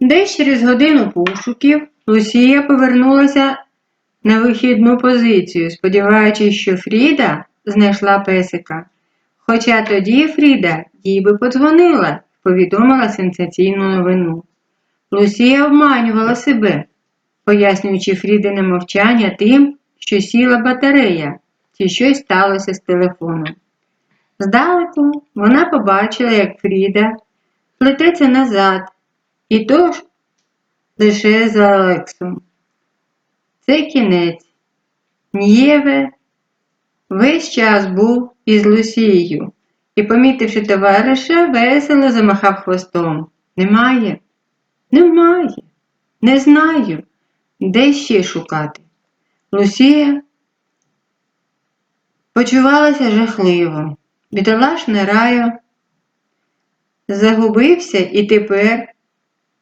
Десь через годину пошуків Лусія повернулася на вихідну позицію, сподіваючись, що Фріда знайшла песика. Хоча тоді Фріда їй би подзвонила, повідомила сенсаційну новину. Лусія обманювала себе, пояснюючи Фрідине мовчання тим, що сіла батарея, чи щось сталося з телефоном. Здалеку вона побачила, як Фріда плететься назад, і то ж лише за Олексом. Це кінець. Нєве весь час був із Лусією і, помітивши товариша, весело замахав хвостом. Немає, немає, не знаю, де ще шукати. Лусія почувалася жахливо. Бідолашний раю загубився і тепер,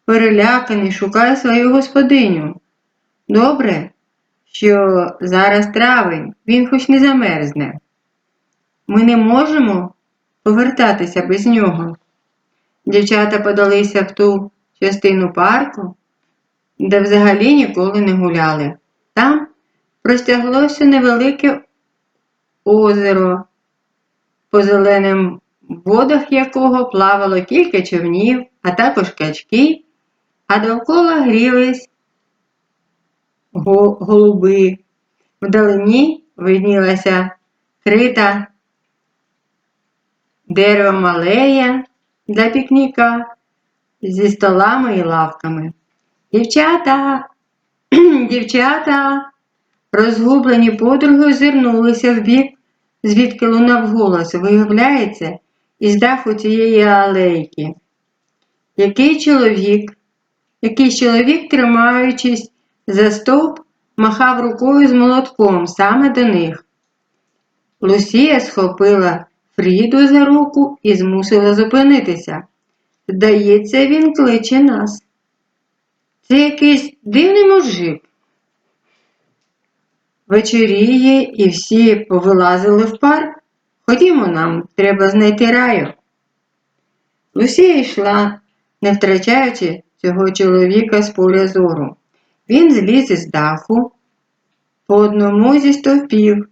переляканий, шукає свою господиню. Добре, що зараз травень, він хоч не замерзне. Ми не можемо повертатися без нього. Дівчата подалися в ту частину парку, де взагалі ніколи не гуляли. Там простяглося невелике озеро, по зеленим водах якого плавало кілька човнів, а також качки, а довкола грілись голуби. Вдалині виднілася крита деревом алея для пікніка зі столами і лавками. Дівчата, дівчата, розгублені подруги озирнулися в бік, звідки лунав голос, виявляється, із даху цієї алейки. Який чоловік, якийсь чоловік, тримаючись за стовп, махав рукою з молотком саме до них. Лусія схопила Фріду за руку і змусила зупинитися. Здається, він кличе нас. Це якийсь дивний мужик. Вечоріє і всі повилазили в парк. Ходімо нам, треба знайти раю. Лусія йшла, не втрачаючи цього чоловіка з поля зору. Він зліз із даху по одному зі стовпів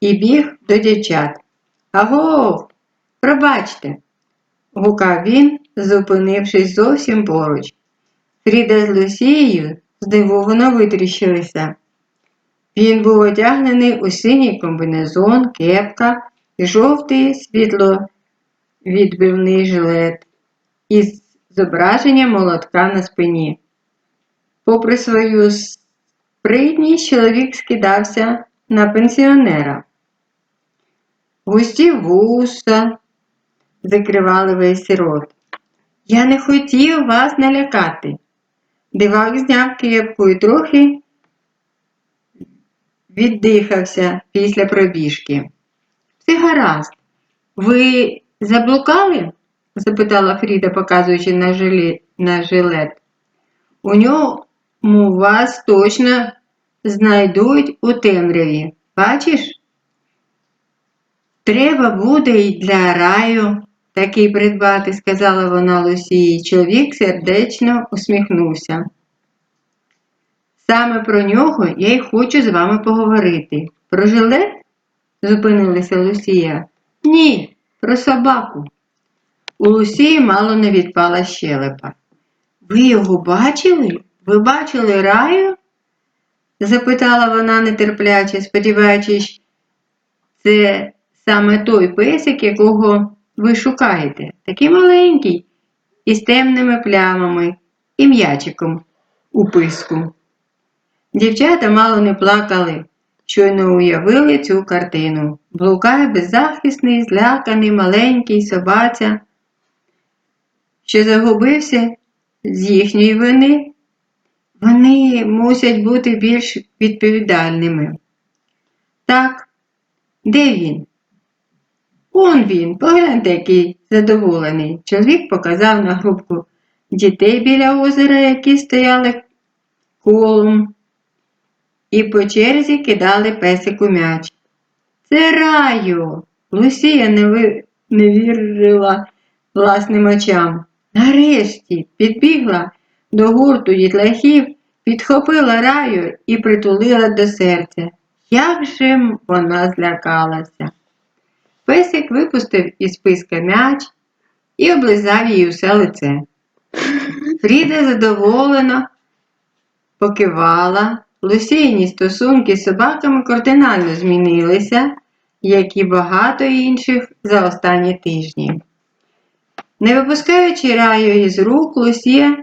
і біг до дівчат. Аго, пробачте, гукав він, зупинившись зовсім поруч. Фріда з Лусією здивовано витріщилися. Він був одягнений у синій комбінезон, кепка і жовтий світловідбивний жилет із зображенням молотка на спині. Попри свою спритність, чоловік скидався на пенсіонера. Густі вуса закривали весь рот. Я не хотів вас налякати. Дивак зняв кепку і трохи віддихався після пробіжки. Все гаразд. Ви заблукали? Запитала Фріда, показуючи на, жилі... на жилет. У ньому вас точно знайдуть у темряві. Бачиш? Треба буде й для раю такий придбати, сказала вона Лусії. Чоловік сердечно усміхнувся. Саме про нього я й хочу з вами поговорити. Про жилет? зупинилася Лусія. Ні, про собаку. У Лусії мало не відпала щелепа. Ви його бачили? Ви бачили раю? запитала вона нетерпляче, сподіваючись, це саме той песик, якого ви шукаєте, такий маленький, із темними плямами і м'ячиком у писку. Дівчата мало не плакали, щойно уявили цю картину. Блукає беззахисний, зляканий маленький собаця, що загубився з їхньої вини. Вони мусять бути більш відповідальними. Так, де він? Он він, погляньте, який задоволений. Чоловік показав на групку дітей біля озера, які стояли колом, і по черзі кидали песику м'яч. Це раю. Лусія не, ви... не вірила власним очам. Нарешті підбігла до гурту дітлахів, підхопила раю і притулила до серця. Як же вона злякалася. Песик випустив із списка м'яч і облизав їй усе лице. Фріда задоволено покивала. Лусійні стосунки з собаками кардинально змінилися, як і багато інших за останні тижні. Не випускаючи раю із рук, Лусія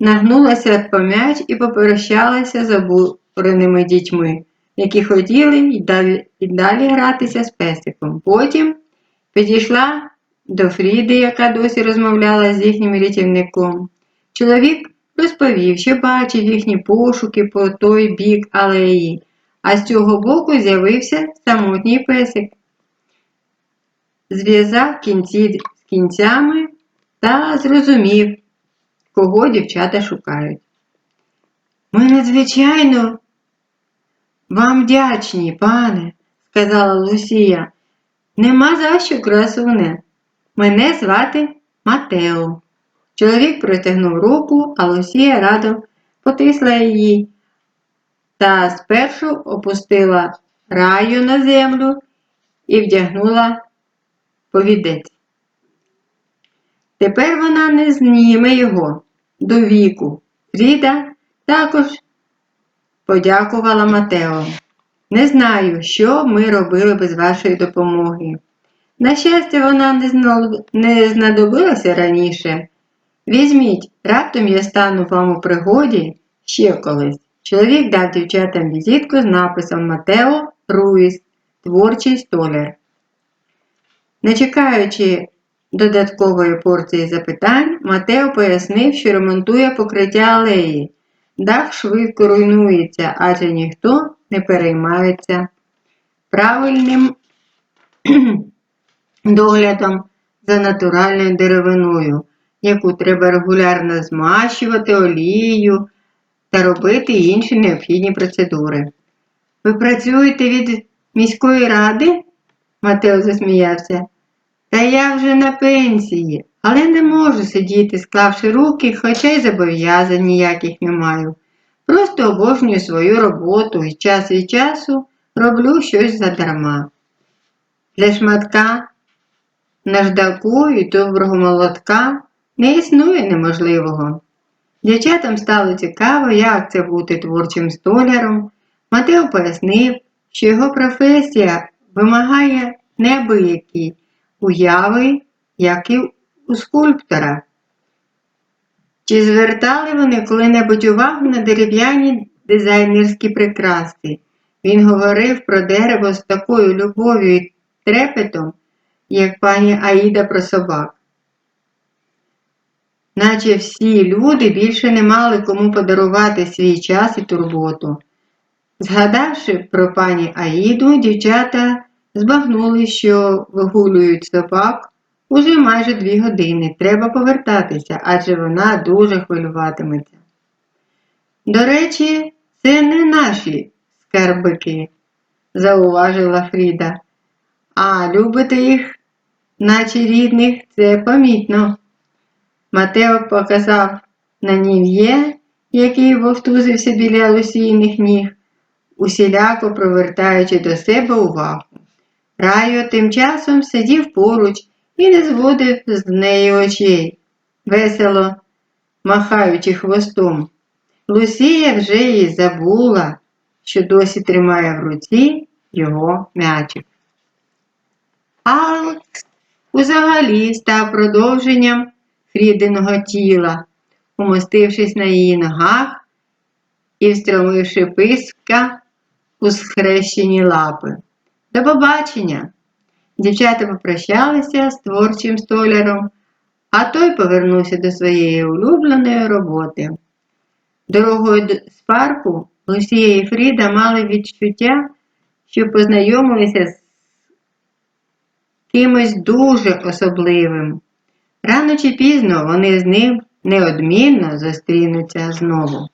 нагнулася по м'яч і попрощалася з обуреними дітьми, які хотіли й далі, й далі гратися з песиком. Потім підійшла до Фріди, яка досі розмовляла з їхнім рятівником. Чоловік розповів, що бачив їхні пошуки по той бік алеї, а з цього боку з'явився самотній песик. Зв'язав кінці кінцями та зрозумів, кого дівчата шукають. Ми надзвичайно вам вдячні, пане, сказала Лусія. Нема за що, красуне. Мене звати Матео. Чоловік протягнув руку, а Лусія радо потисла її та спершу опустила раю на землю і вдягнула повідець. Тепер вона не зніме його до віку. Фріда також подякувала Матео. Не знаю, що ми робили без вашої допомоги. На щастя, вона не знадобилася раніше. Візьміть, раптом я стану вам у пригоді ще колись. Чоловік дав дівчатам візитку з написом Матео Руїс, творчий столяр. Не чекаючи додаткової порції запитань, Матео пояснив, що ремонтує покриття алеї. Дах швидко руйнується, адже ніхто не переймається правильним доглядом за натуральною деревиною, яку треба регулярно змащувати олією та робити інші необхідні процедури. Ви працюєте від міської ради? Матео засміявся. Та я вже на пенсії, але не можу сидіти, склавши руки, хоча й зобов'язань ніяких не маю. Просто обожнюю свою роботу і час від часу роблю щось задарма. Для шматка наждаку і доброго молотка не існує неможливого. Дівчатам стало цікаво, як це бути творчим столяром. Матео пояснив, що його професія вимагає неабиякі уяви, як і у скульптора. Чи звертали вони коли-небудь увагу на дерев'яні дизайнерські прикраси? Він говорив про дерево з такою любов'ю і трепетом, як пані Аїда про собак. Наче всі люди більше не мали кому подарувати свій час і турботу. Згадавши про пані Аїду, дівчата збагнули, що вигулюють собак уже майже дві години. Треба повертатися, адже вона дуже хвилюватиметься. До речі, це не наші скарбики, зауважила Фріда. А любите їх, наче рідних, це помітно. Матео показав на нів'є, який вовтузився біля лусійних ніг, усіляко провертаючи до себе увагу. Райо тим часом сидів поруч і не зводив з неї очей, весело махаючи хвостом. Лусія вже й забула, що досі тримає в руці його м'ячик. Алекс узагалі став продовженням Фрідиного тіла, умостившись на її ногах і встромивши писка у схрещені лапи. До побачення! Дівчата попрощалися з творчим столяром, а той повернувся до своєї улюбленої роботи. Дорогою з парку Лусія і Фріда мали відчуття, що познайомилися з кимось дуже особливим. Рано чи пізно вони з ним неодмінно зустрінуться знову.